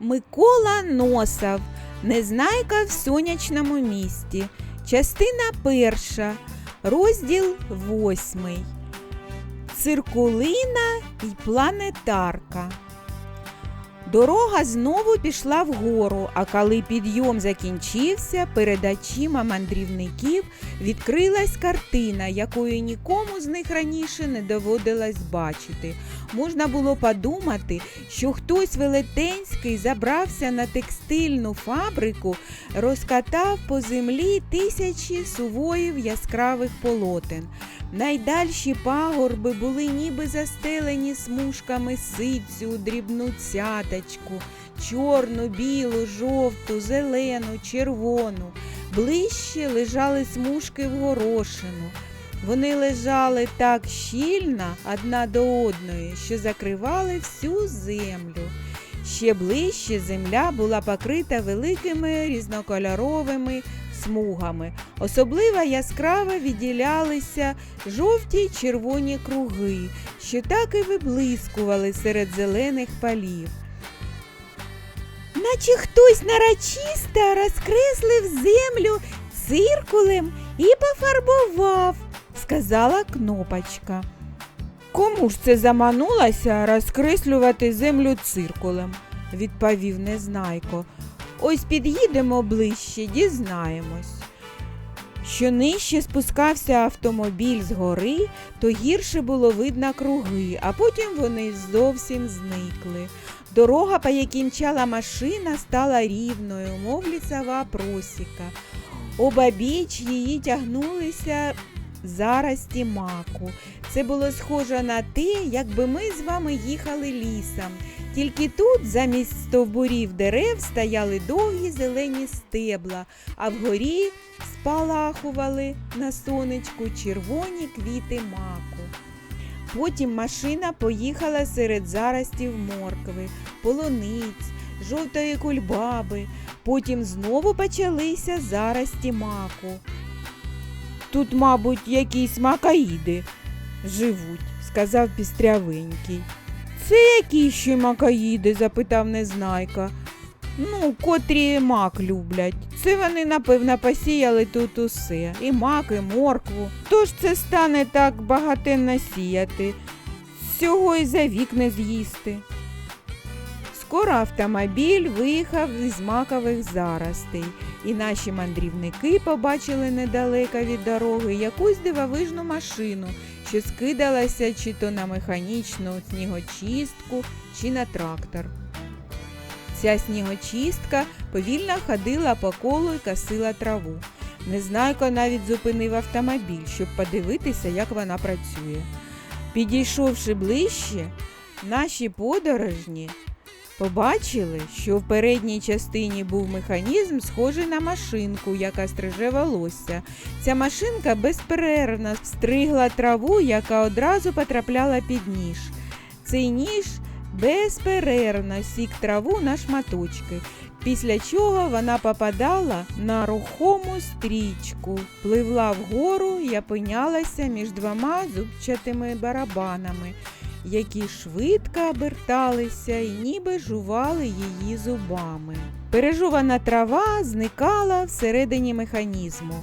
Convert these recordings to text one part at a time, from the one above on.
Микола Носов. Незнайка в сонячному місті. Частина перша. Розділ восьмий. Циркулина і планетарка. Дорога знову пішла вгору, а коли підйом закінчився, перед очима мандрівників відкрилась картина, якої нікому з них раніше не доводилось бачити. Можна було подумати, що хтось велетенський забрався на текстильну фабрику, розкатав по землі тисячі сувоїв яскравих полотен. Найдальші пагорби були ніби застелені смужками ситцю, дрібну цяточку, чорну, білу, жовту, зелену, червону. Ближче лежали смужки в горошину. Вони лежали так щільно одна до одної, що закривали всю землю. Ще ближче земля була покрита великими різнокольоровими смугами. Особливо яскраво відділялися жовті й червоні круги, що так і виблискували серед зелених полів. Наче хтось нарочисто розкреслив землю циркулем і пофарбував, сказала кнопочка. Кому ж це заманулося розкреслювати землю циркулем? відповів Незнайко. Ось під'їдемо ближче, дізнаємось. Що нижче спускався автомобіль з гори, то гірше було видно круги, а потім вони зовсім зникли. Дорога, по якій мчала машина, стала рівною, мов лісова просіка. Обабіч її тягнулися зарості маку. Це було схоже на те, якби ми з вами їхали лісом. Тільки тут замість стовбурів дерев стояли довгі зелені стебла, а вгорі спалахували на сонечку червоні квіти маку. Потім машина поїхала серед заростів моркви, полуниць, жовтої кульбаби. Потім знову почалися зарості маку. Тут, мабуть, якісь макаїди живуть, сказав пістрявенький. Це які ще макаїди? запитав Незнайка. Ну, котрі мак люблять. Це вони, напевно, посіяли тут усе. І мак, і моркву. Тож це стане так багатенно сіяти. Всього й за вік не з'їсти. Скоро автомобіль виїхав із макових заростей, і наші мандрівники побачили недалеко від дороги якусь дивовижну машину, що скидалася чи то на механічну снігочистку, чи на трактор. Ця снігочистка повільно ходила по колу і косила траву. Незнайко навіть зупинив автомобіль, щоб подивитися, як вона працює. Підійшовши ближче, наші подорожні побачили, що в передній частині був механізм, схожий на машинку, яка стриже волосся. Ця машинка безперервно стригла траву, яка одразу потрапляла під ніж. Цей ніж безперервно сік траву на шматочки, після чого вона попадала на рухому стрічку, пливла вгору і опинялася між двома зубчатими барабанами, які швидко оберталися і ніби жували її зубами. Пережувана трава зникала всередині механізму.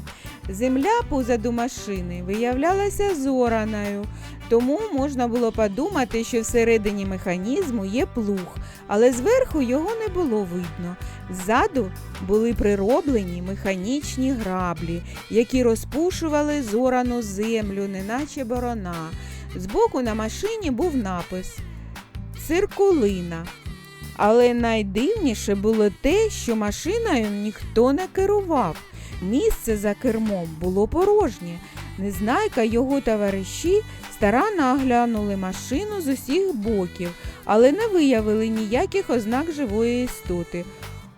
Земля позаду машини виявлялася зораною, тому можна було подумати, що всередині механізму є плуг, але зверху його не було видно. Ззаду були прироблені механічні граблі, які розпушували зорану землю, неначе борона. Збоку на машині був напис Циркулина. Але найдивніше було те, що машиною ніхто не керував. Місце за кермом було порожнє. Незнайка його товариші старанно оглянули машину з усіх боків, але не виявили ніяких ознак живої істоти.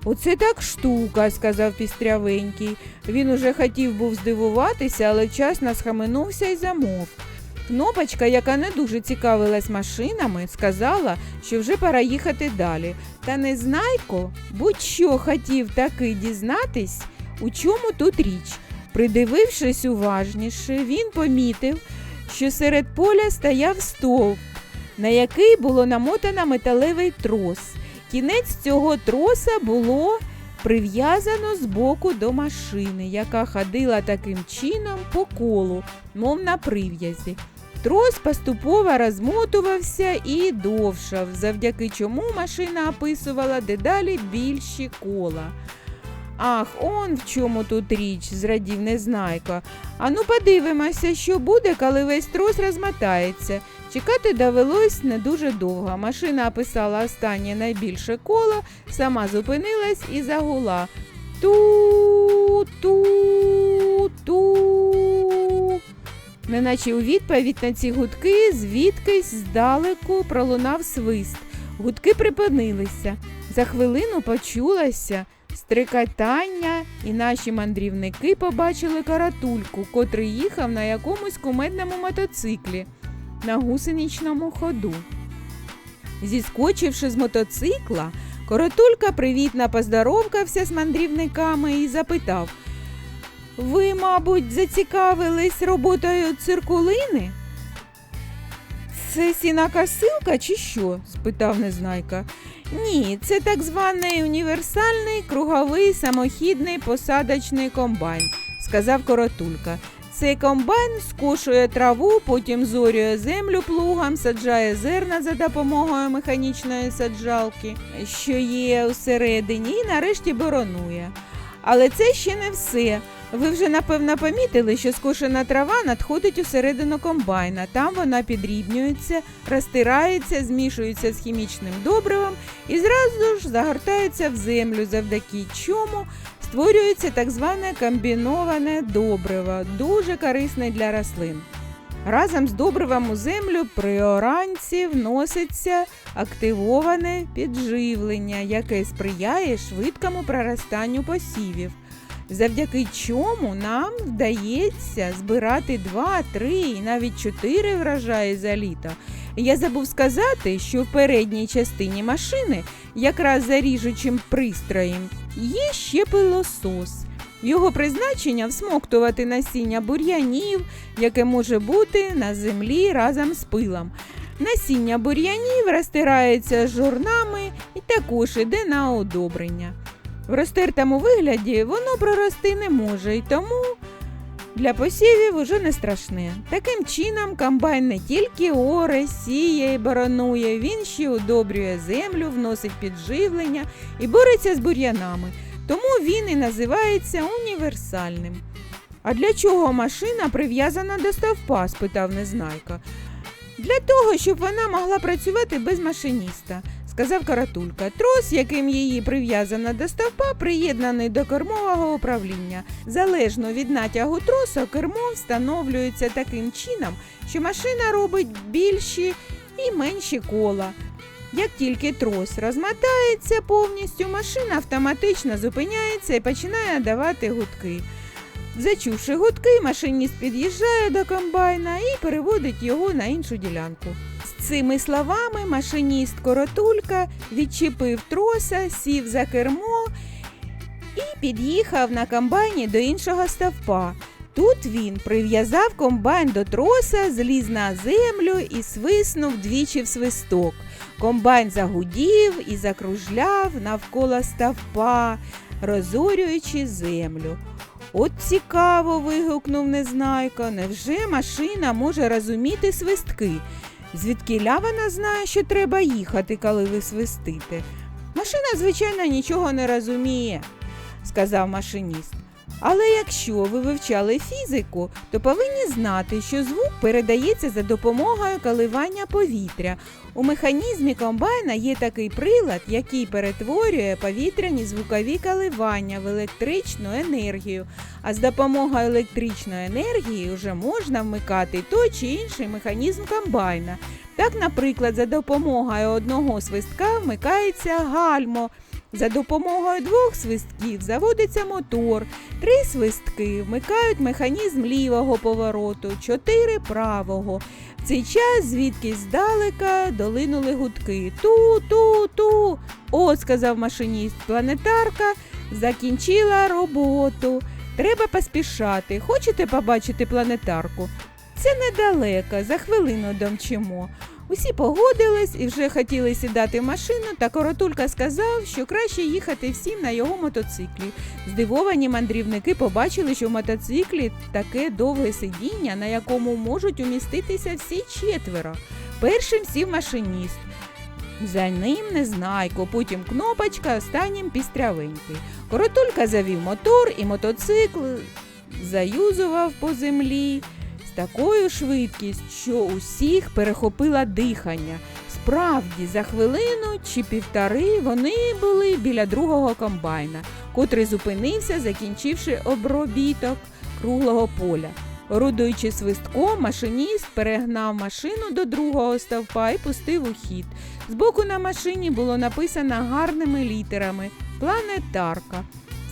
Оце так штука, сказав пістрявенький. Він уже хотів був здивуватися, але вчасно схаменувся і замов. Кнопочка, яка не дуже цікавилась машинами, сказала, що вже пора їхати далі. Та Незнайко будь-що хотів таки дізнатись, у чому тут річ. Придивившись уважніше, він помітив, що серед поля стояв стовп, на який було намотано металевий трос, Кінець цього троса було прив'язано з боку до машини, яка ходила таким чином по колу, мов на прив'язі. Трос поступово розмотувався і довшав, завдяки чому машина описувала дедалі більші кола. Ах, он в чому тут річ, зрадів Незнайко. Ану подивимося, що буде, коли весь трос розмотається. Чекати довелось не дуже довго. Машина описала останнє найбільше коло, сама зупинилась і загула. Ту, ту, ту. Неначе у відповідь на ці гудки звідкись здалеку пролунав свист. Гудки припинилися. За хвилину почулося стрикотання, і наші мандрівники побачили каратульку, котрий їхав на якомусь кумедному мотоциклі на гусеничному ходу. Зіскочивши з мотоцикла, коротулька привітно поздоровкався з мандрівниками і запитав Ви, мабуть, зацікавились роботою циркулини? Це сінокосилка чи що? спитав Незнайка. Ні, це так званий універсальний круговий самохідний посадочний комбайн, сказав коротулька. Цей комбайн скошує траву, потім зорює землю плугом, саджає зерна за допомогою механічної саджалки, що є всередині, і нарешті боронує. Але це ще не все. Ви вже напевно помітили, що скошена трава надходить усередину комбайна. Там вона підрібнюється, розтирається, змішується з хімічним добривом і зразу ж загортається в землю, завдяки чому створюється так зване комбіноване добриво, дуже корисне для рослин. Разом з добривом у землю при оранці вноситься активоване підживлення, яке сприяє швидкому проростанню посівів завдяки чому нам вдається збирати 2, 3 і навіть 4 врожаї за літо. Я забув сказати, що в передній частині машини, якраз за ріжучим пристроєм, є ще пилосос. Його призначення всмоктувати насіння бур'янів, яке може бути на землі разом з пилом. Насіння бур'янів розтирається жорнами і також іде на одобрення. В розтертому вигляді воно прорости не може і тому для посівів уже не страшне. Таким чином, комбайн не тільки оре, сіє і боронує, він ще удобрює землю, вносить підживлення і бореться з бур'янами. Тому він і називається універсальним. А для чого машина прив'язана до стовпа? спитав Незнайка. Для того, щоб вона могла працювати без машиніста сказав каратулька. Трос, яким її прив'язано до стовпа, приєднаний до кермового управління. Залежно від натягу троса, кермо встановлюється таким чином, що машина робить більші і менші кола. Як тільки трос розмотається повністю, машина автоматично зупиняється і починає давати гудки. Зачувши гудки, машиніст під'їжджає до комбайна і переводить його на іншу ділянку. Цими словами машиніст коротулька відчепив троса, сів за кермо і під'їхав на комбайні до іншого стовпа. Тут він прив'язав комбайн до троса, зліз на землю і свиснув двічі в свисток. Комбайн загудів і закружляв навколо стовпа, розорюючи землю. От цікаво. вигукнув Незнайко. Невже машина може розуміти свистки? Звідкіля вона знає, що треба їхати, коли ви свистите. Машина, звичайно, нічого не розуміє, сказав машиніст. Але якщо ви вивчали фізику, то повинні знати, що звук передається за допомогою коливання повітря. У механізмі комбайна є такий прилад, який перетворює повітряні звукові коливання в електричну енергію. А з допомогою електричної енергії вже можна вмикати той чи інший механізм комбайна. Так, наприклад, за допомогою одного свистка вмикається гальмо. За допомогою двох свистків заводиться мотор, три свистки вмикають механізм лівого повороту, чотири правого. В цей час звідки здалека долинули гудки. Ту-ту-ту. От, сказав машиніст, планетарка закінчила роботу. Треба поспішати. Хочете побачити планетарку? Це недалеко, за хвилину домчимо. Усі погодились і вже хотіли сідати в машину, та коротулька сказав, що краще їхати всім на його мотоциклі. Здивовані мандрівники побачили, що в мотоциклі таке довге сидіння, на якому можуть уміститися всі четверо. Першим сів машиніст. За ним незнайко, потім кнопочка, останнім пістрявенький. Коротулька завів мотор і мотоцикл заюзував по землі такою швидкістю, що усіх перехопила дихання. Справді, за хвилину чи півтори вони були біля другого комбайна, котрий зупинився, закінчивши обробіток круглого поля. Орудуючи свистком, машиніст перегнав машину до другого стовпа і пустив у хід. Збоку на машині було написано гарними літерами Планетарка.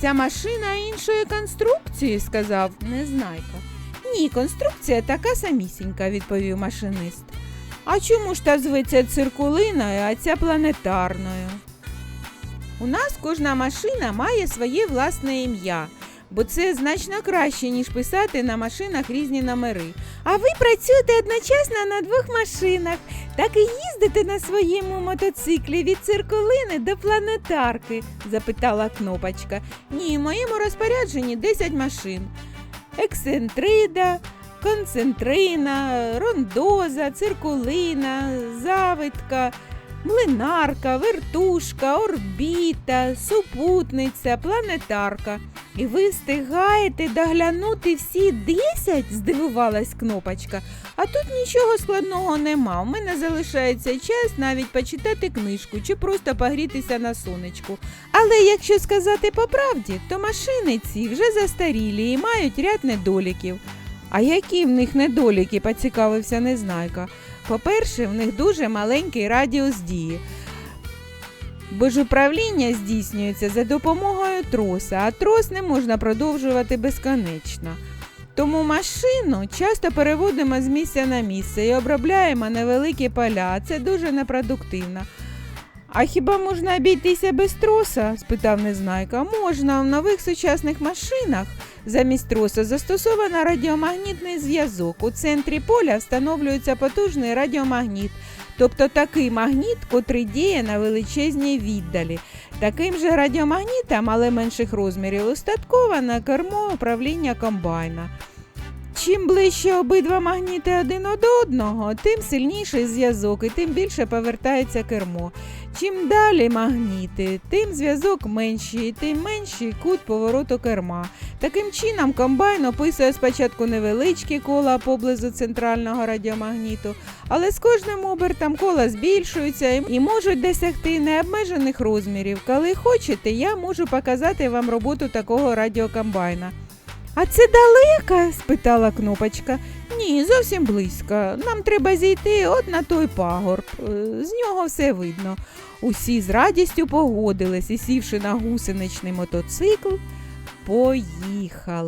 Ця машина іншої конструкції, сказав Незнайка. Ні, конструкція така самісінька, відповів машинист. А чому ж та зветься циркулиною, а ця планетарною? У нас кожна машина має своє власне ім'я, бо це значно краще, ніж писати на машинах різні номери. А ви працюєте одночасно на двох машинах, так і їздите на своєму мотоциклі від циркулини до планетарки? запитала кнопочка. Ні, в моєму розпорядженні 10 машин. Ексцентрида, концентрина, рондоза, циркулина, завитка, млинарка, вертушка, орбіта, супутниця, планетарка. І ви встигаєте доглянути всі 10? здивувалась кнопочка. А тут нічого складного нема. У мене залишається час навіть почитати книжку чи просто погрітися на сонечку. Але якщо сказати по правді, то машини ці вже застарілі і мають ряд недоліків. А які в них недоліки, поцікавився Незнайка. По-перше, в них дуже маленький радіус дії. Бо ж управління здійснюється за допомогою троса, а трос не можна продовжувати безконечно. Тому машину часто переводимо з місця на місце і обробляємо невеликі поля, це дуже непродуктивно. А хіба можна обійтися без троса? спитав Незнайка. Можна в нових сучасних машинах замість троса застосовано радіомагнітний зв'язок. У центрі поля встановлюється потужний радіомагніт, тобто такий магніт, котрий діє на величезній віддалі. Таким же радіомагнітом, але менших розмірів, устатковано кермо управління комбайна. Чим ближче обидва магніти один до одного, тим сильніший зв'язок і тим більше повертається кермо. Чим далі магніти, тим зв'язок менший, тим менший кут повороту керма. Таким чином, комбайн описує спочатку невеличкі кола поблизу центрального радіомагніту, але з кожним обертом кола збільшуються і- можуть досягти необмежених розмірів. Коли хочете, я можу показати вам роботу такого радіокомбайна. А це далека? спитала кнопочка. Ні, зовсім близько. Нам треба зійти от на той пагорб. Е, З нього все видно. Усі з радістю погодились і, сівши на гусеничний мотоцикл, поїхали.